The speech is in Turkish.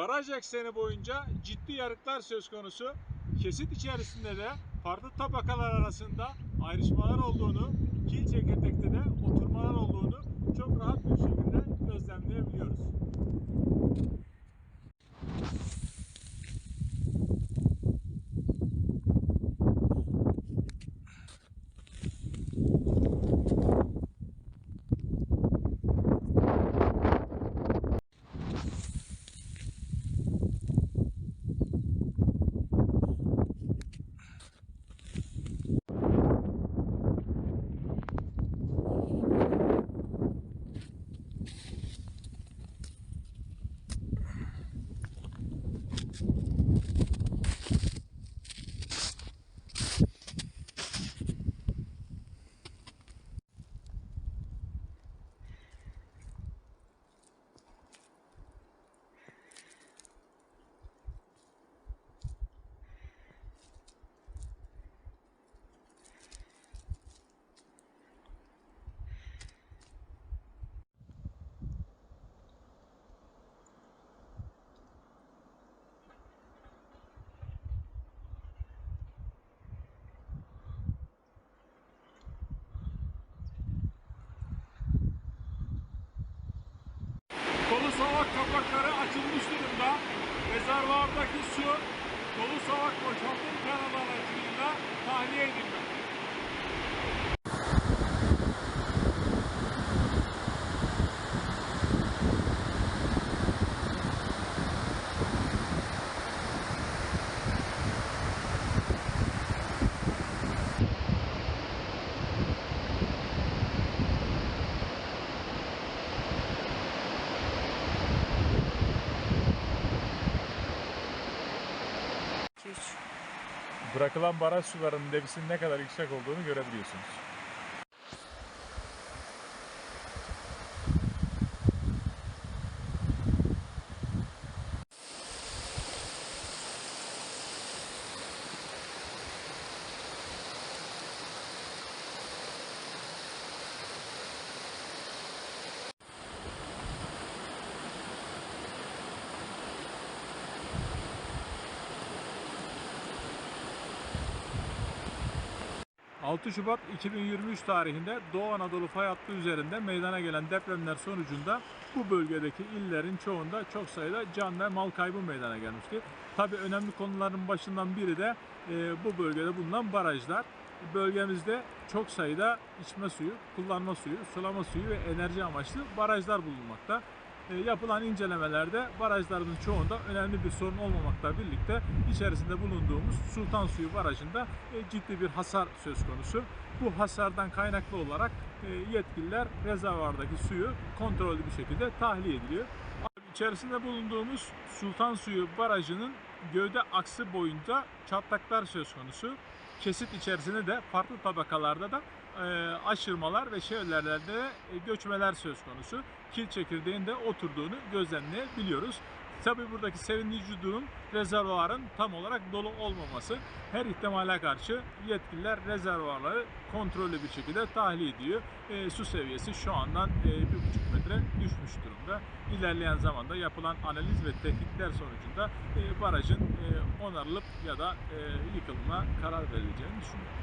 Baraj ekseni boyunca ciddi yarıklar söz konusu. Kesit içerisinde de farklı tabakalar arasında ayrışmalar olduğunu, kil çekirdekte de oturmalar olduğunu çok rahat bir şekilde gözlemleyebiliyoruz. Dolu savak kapakları açılmış durumda. Rezervuardaki su dolu savak boşaltım kanalı aracılığıyla tahliye edildi. Bırakılan baraj sularının debisinin ne kadar yüksek olduğunu görebiliyorsunuz. ...6 Şubat 2023 tarihinde Doğu Anadolu fay hattı üzerinde meydana gelen depremler sonucunda bu bölgedeki illerin çoğunda çok sayıda can ve mal kaybı meydana gelmişti. Tabi önemli konuların başından biri de e, bu bölgede bulunan barajlar. Bölgemizde çok sayıda içme suyu, kullanma suyu, sulama suyu ve enerji amaçlı barajlar bulunmakta. E, yapılan incelemelerde barajların çoğunda önemli bir sorun olmamakla birlikte içerisinde bulunduğumuz Sultan Suyu Barajı'nda e, ciddi bir hasar söz konusu. Bu hasardan kaynaklı olarak e, yetkililer rezervuardaki suyu kontrollü bir şekilde tahliye ediliyor. İçerisinde bulunduğumuz Sultan Suyu Barajı'nın gövde aksı boyunca çatlaklar söz konusu. Kesit içerisinde de farklı tabakalarda da e, aşırmalar ve şehirlerde de e, göçmeler söz konusu. Kil çekirdeğin de oturduğunu gözlemleyebiliyoruz. Tabi buradaki sevindirici durum rezervuarın tam olarak dolu olmaması. Her ihtimale karşı yetkililer rezervuarları kontrollü bir şekilde tahliye ediyor. E, su seviyesi şu andan e, 1,5 metre düşmüş durumda. İlerleyen zamanda yapılan analiz ve tetkikler sonucunda e, barajın e, onarılıp ya da e, yıkılma karar verileceğini düşünüyorum.